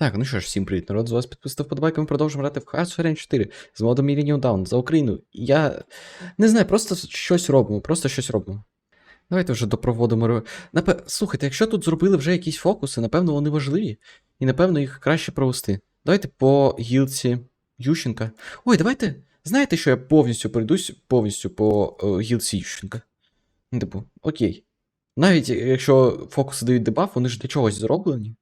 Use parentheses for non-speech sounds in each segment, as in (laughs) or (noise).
Так, ну що ж, всім привіт, народ. З вас підписав ми продовжуємо грати в Hearts of Iron 4 з модом Millennium Down за Україну. Я не знаю, просто щось робимо, просто щось робимо. Давайте вже допроводимо. Напе... Слухайте, якщо тут зробили вже якісь фокуси, напевно, вони важливі, і напевно їх краще провести. Давайте по гілці Ющенка. Ой, давайте. Знаєте, що я повністю пройдусь повністю по е, гілці Ющенка? Типу, окей. Навіть якщо фокуси дають дебаф, вони ж для чогось зроблені.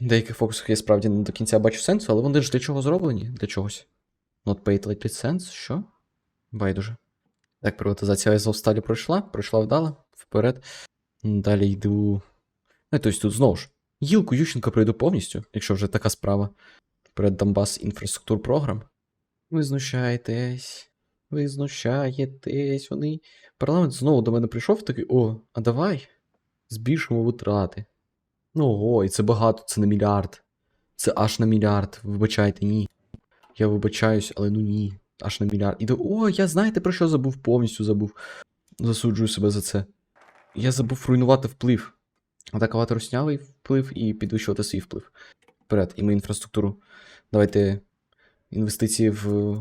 Деяких фокусах я справді не до кінця бачу сенсу, але вони ж для чого зроблені? Для чогось. Not paid like sense? Що? Байдуже. Так, приватизація Азовсталі пройшла, пройшла вдало, вперед. Далі йду. Ну, тобто тут знову ж. Гілку Ющенка пройду повністю, якщо вже така справа. Вперед Донбас інфраструктур програм. Ви знущаєтесь. Ви знущаєтесь. Вони. Парламент знову до мене прийшов такий, о, а давай збільшимо витрати. Ого, і це багато, це на мільярд. Це аж на мільярд. Вибачайте, ні. Я вибачаюсь, але ну ні. Аж на мільярд. І до... О, я знаєте про що забув? Повністю забув. Засуджую себе за це. Я забув руйнувати вплив. Атакувати руснявий вплив і підвищувати свій вплив. Вперед, і ми інфраструктуру. Давайте інвестиції в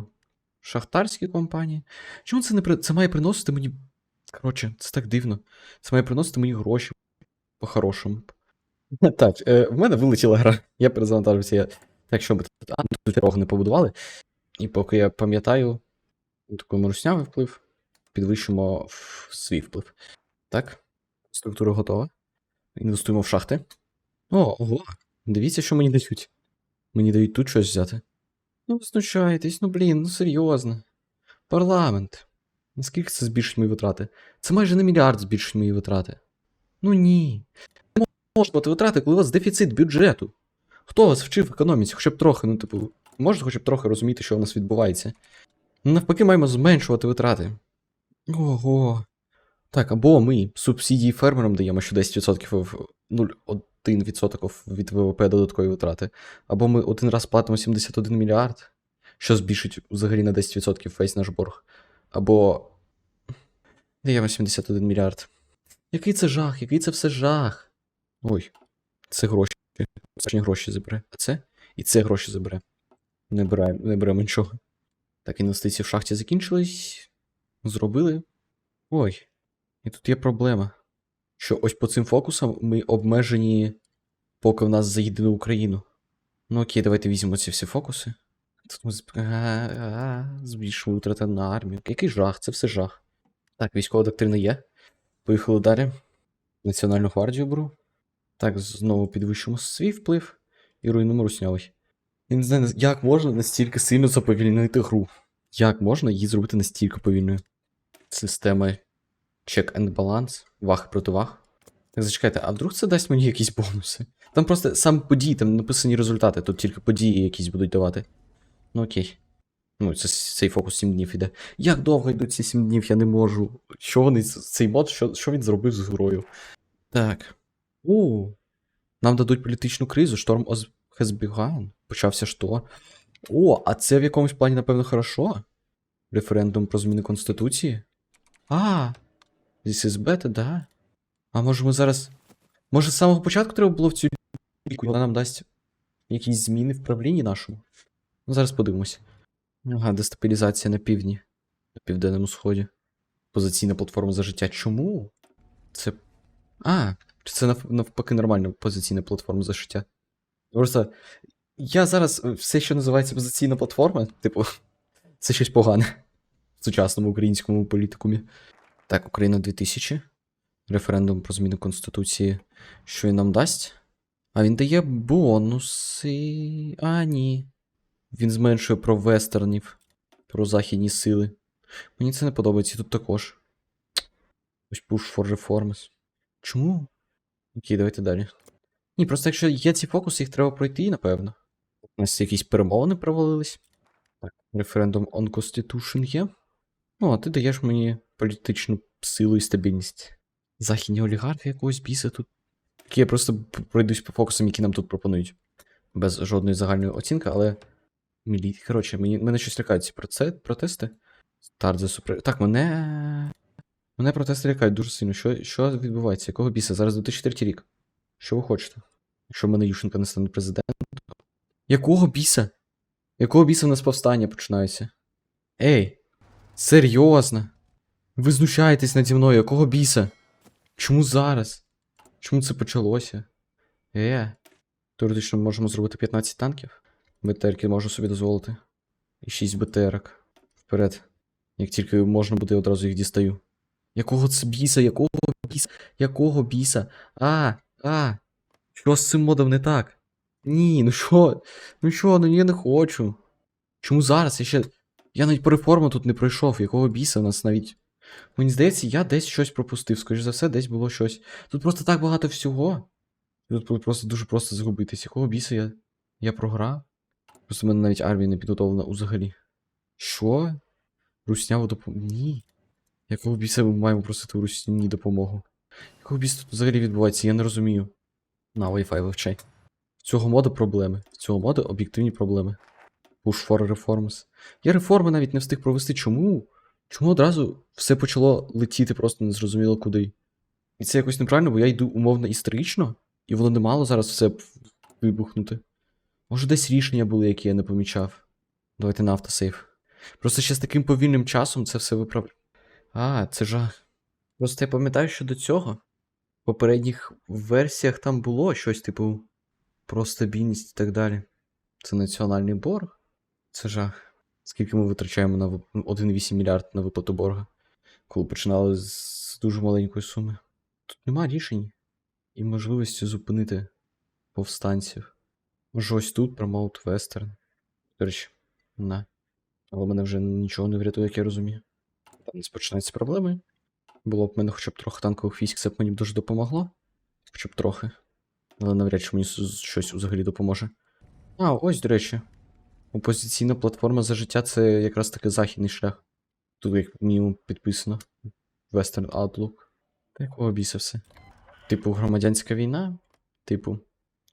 шахтарські компанії. Чому це не при... Це має приносити мені. Коротше, це так дивно. Це має приносити мені гроші. По-хорошому. (laughs) Так, е, в мене вилетіла гра. Я перезавантажився. Я... Так, що ми тут? А, тут дорогу не побудували. І поки я пам'ятаю, такий руснявий вплив, підвищимо в свій вплив. Так, структура готова. Інвестуємо в шахти. О, ого. Дивіться, що мені дають. Мені дають тут щось взяти. Ну, ви знущаєтесь, ну блін, ну серйозно. Парламент. Наскільки це збільшить мої витрати? Це майже на мільярд збільшить мої витрати. Ну ні бути витрати, коли у вас дефіцит бюджету. Хто вас вчив економіці? Хоча б трохи, ну, типу, можете хоча б трохи розуміти, що у нас відбувається. Ну, Навпаки, маємо зменшувати витрати. Ого. Так, або ми субсидії фермерам даємо, що 10% в 0,1% від ВВП додаткові витрати. Або ми один раз платимо 71 мільярд, що збільшить взагалі на 10% весь наш борг. Або. Даємо 71 мільярд. Який це жах, який це все жах. Ой, це гроші. Це гроші забере. А це? І це гроші забере. Не беремо, не беремо нічого. Так, інвестиції в шахті закінчились. Зробили. Ой. І тут є проблема. Що ось по цим фокусам ми обмежені, поки в нас за єдину Україну. Ну окей, давайте візьмемо ці всі фокуси. Тут ми зб- витрати на армію. Який жах, це все жах. Так, військова доктрина є. Поїхали далі. Національну гвардію беру. Так, знову підвищимо свій вплив і руйнуємо руснявий. Я не знаю, як можна настільки сильно заповільнити гру. Як можна її зробити настільки повільною? Система check and balance, ваг проти ваг. Так, зачекайте, а вдруг це дасть мені якісь бонуси? Там просто сам події, там написані результати, тут тільки події якісь будуть давати. Ну окей. Ну, це, цей фокус 7 днів іде. Як довго йдуть ці 7 днів, я не можу. Що вони, цей мод, що, що він зробив з грою? Так. У. Нам дадуть політичну кризу, шторм begun. Почався що? О, а це в якомусь плані, напевно, хорошо? Референдум про зміни Конституції? А, this is better, да. А може ми зараз. Може, з самого початку треба було в цю бійку, вона нам дасть якісь зміни в правлінні нашому? Ну, зараз подивимось. Ага, дестабілізація на півдні, на південному сході. Позиційна платформа за життя. Чому? Це. А, чи це навпаки нормальна позиційна платформа за життя? Просто я зараз е, все, що називається позиційна платформа, типу, (laughs) це щось погане в сучасному українському політикумі. Так, Україна 2000. Референдум про зміну Конституції. Що він нам дасть? А він дає бонуси. А, ні. Він зменшує про вестернів, про західні сили. Мені це не подобається, тут також. Ось push for reforms. Чому? Окей, давайте далі. Ні, просто якщо є ці фокуси, їх треба пройти, напевно. У нас якісь перемовини провалились. Так, референдум on Constitution є. Ну, а ти даєш мені політичну силу і стабільність. Західні олігархи якогось біса тут. Я просто пройдусь по фокусам, які нам тут пропонують. Без жодної загальної оцінки, але. Коротше, мені, мене щось лякають ці проце... протести. Старт за супер. Так, мене. Мене протести лякають дуже сильно. Що, що відбувається? Якого біса? Зараз 2003 рік. Що ви хочете? Якщо в мене Ющенко не стане президентом. Якого біса? Якого біса в нас повстання починається? Ей, серйозно? Ви знущаєтесь наді мною, якого біса? Чому зараз? Чому це почалося? Е, теоретично ми можемо зробити 15 танків. БТРки можу собі дозволити. І 6 БТРок. Вперед. Як тільки можна буде, одразу їх дістаю. Якого це біса? Якого біса? Якого біса? А, а. Що з цим модом не так? Ні, ну що? Ну що, ну я не хочу. Чому зараз? Я ще. Я навіть по реформу тут не пройшов. Якого біса в нас навіть. Мені здається, я десь щось пропустив. Скоріше за все, десь було щось. Тут просто так багато всього. Тут просто дуже просто загубитись. Якого біса я. Я програв? Просто в мене навіть армія не підготовлена взагалі. Що? Русняву допомогу. Ні. Якого біса ми маємо просити у Русні допомогу? Якого біса тут взагалі відбувається? Я не розумію. На Wi-Fi вивчай. В цього моду проблеми. В цього моду об'єктивні проблеми. Push for reforms. Я реформи навіть не встиг провести. Чому? Чому одразу все почало летіти просто незрозуміло куди? І це якось неправильно, бо я йду умовно історично, і воно не мало зараз все вибухнути. Може, десь рішення були, які я не помічав. Давайте на автосейв. Просто ще з таким повільним часом це все виправляє. А, це жах. Просто я пам'ятаю, що до цього в попередніх версіях там було щось, типу, про стабільність і так далі. Це національний борг. Це жах. Скільки ми витрачаємо на вип- 1,8 мільярд на виплату борга, коли починали з дуже маленької суми. Тут нема рішень і можливості зупинити повстанців. Може, ось тут Promote Western. До речі, на. Але мене вже нічого не врятує, як я розумію. Там не починаються проблеми. Було б в мене хоча б трохи танкових військ, це б мені б дуже допомогло. Хоча б трохи. Але навряд чи мені щось взагалі допоможе. А, ось, до речі. Опозиційна платформа за життя це якраз таки західний шлях. Тут як мінімум підписано. Western Outlook. Та якого біса все? Типу, громадянська війна? Типу.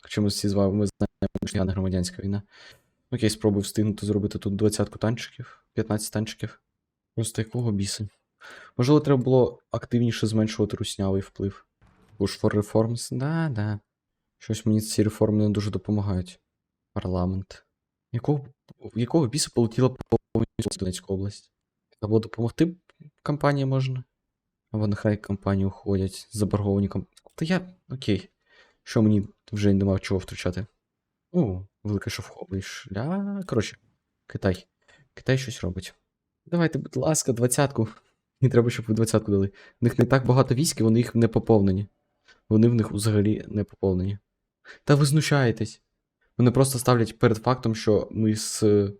Хоча ми всі з вами знаємо, що не громадянська війна. Окей, спробую встигнути зробити тут 20 танчиків, 15 танчиків. Просто якого біса? Можливо, треба було активніше зменшувати руснявий вплив. Push for reforms? Да, да. Щось мені ці реформи не дуже допомагають. Парламент. Якого, якого біса полетіла повністю Донецьку область? Або допомогти компанії можна? Або нехай компанії уходять, заборговані комп... Та я. Окей. Що мені вже нема чого втрачати? О, великий шовховий шлях. Коротше, Китай. Китай щось робить. Давайте, будь ласка, двадцятку. Мені треба, щоб ви двадцятку дали. В них не так багато військ, і вони їх не поповнені. Вони в них взагалі не поповнені. Та ви знущаєтесь. Вони просто ставлять перед фактом, що ми з е,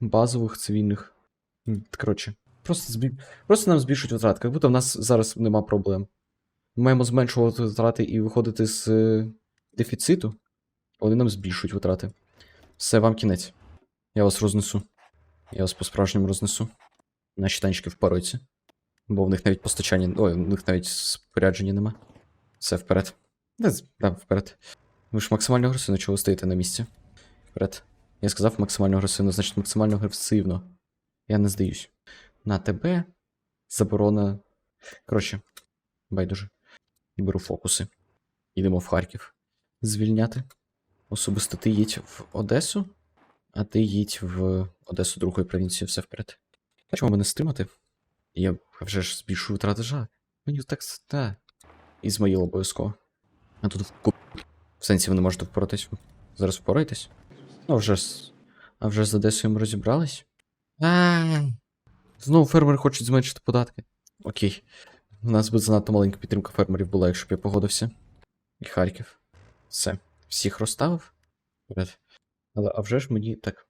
базових цивільних. Коротше, просто, збі... просто нам збільшують витрати, як будто в нас зараз нема проблем. Ми маємо зменшувати витрати і виходити з е, дефіциту, вони нам збільшують витрати. Все, вам кінець. Я вас рознесу. Я вас по-справжньому рознесу. Наші танчики впораються. Бо в них навіть постачання. Ой, в них навіть спорядження нема. Все, вперед. Да, да, вперед. Ви ж максимально агресивно, чого ви стоїте на місці? Вперед. Я сказав максимально агресивно, значить максимально агресивно. Я не здаюсь. На тебе заборона. Коротше, байдуже. Беру фокуси. Йдемо в Харків. Звільняти. Особисто ти їдь в Одесу, а ти їдь в Одесу другої провінції, все вперед. Чому мене стримати? Я вже ж збільшую втратежа. Мені так та. Ізмаїл обов'язково. А тут в ку- в сенсі ви не можете впоратись. Зараз впораєтесь? А вже ж. А вже з Одесою ми розібрались? А. Знову фермери хочуть зменшити податки. Окей. У нас би занадто маленька підтримка фермерів була, якщо б я погодився. І Харків. Все. Всіх розставив? Вперед. Але а вже ж мені так.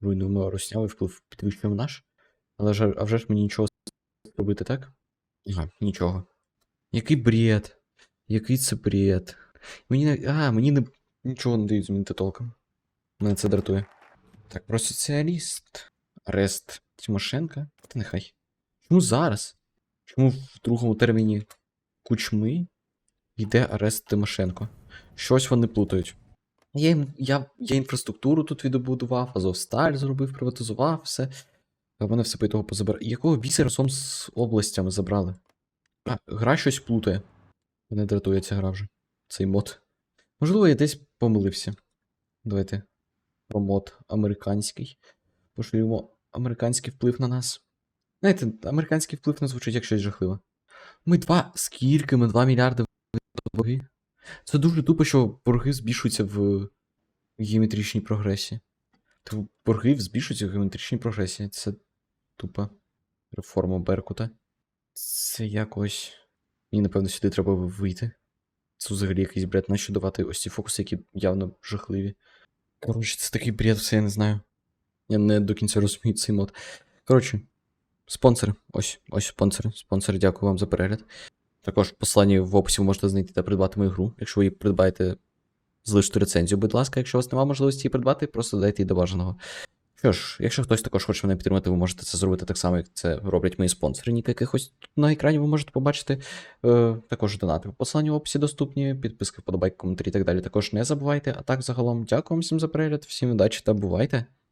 Руйнуємо руснявий вплив, підвищуємо наш. Але ж, а вже ж мені нічого робити, так? Ага, нічого. Який бред. Який це бред. Мені. А, мені не. Нічого не дають змінити толком. Мене це дратує. Так, про соціаліст. Арест Тимошенка. Та нехай. Чому зараз? Чому в другому терміні кучми йде арест Тимошенко? Щось вони плутають. Я, їм- я, я інфраструктуру тут відбудував, Азовсталь зробив, приватизував все. А вони все по того позабирали. Якого біса разом з областями забрали? А, гра щось плутає. Мене дратує ця гра вже. Цей мод. Можливо, я десь помилився. Давайте. промот американський. Поширюємо американський вплив на нас. Знаєте, американський вплив не звучить як щось жахливе. Ми два. Скільки ми 2 мільярди? Це дуже тупо, що борги збільшуються в геометричній прогресії. То борги збільшуються в геометричній прогресії. Це тупо реформа Беркута. Це якось. Мені, напевно, сюди треба вийти. Це взагалі якийсь бред, нащо давати ось ці фокуси, які явно жахливі. Коротше, це такий бред, все я не знаю. Я не до кінця розумію цей мод. Коротше, спонсори. Ось, ось спонсори. Спонсори, дякую вам за перегляд. Також посилання в описі ви можете знайти та придбати мою гру. Якщо ви її придбаєте, залиште рецензію, будь ласка, якщо у вас немає можливості її придбати, просто дайте її до бажаного. Що ж, якщо хтось також хоче мене підтримати, ви можете це зробити так само, як це роблять мої спонсори. Ніяких ось тут на екрані ви можете побачити е, також донати. Посилання в описі доступні, підписки, вподобайки, коментарі і так далі. Також не забувайте. А так загалом, дякую вам всім за перегляд, всім удачі та бувайте!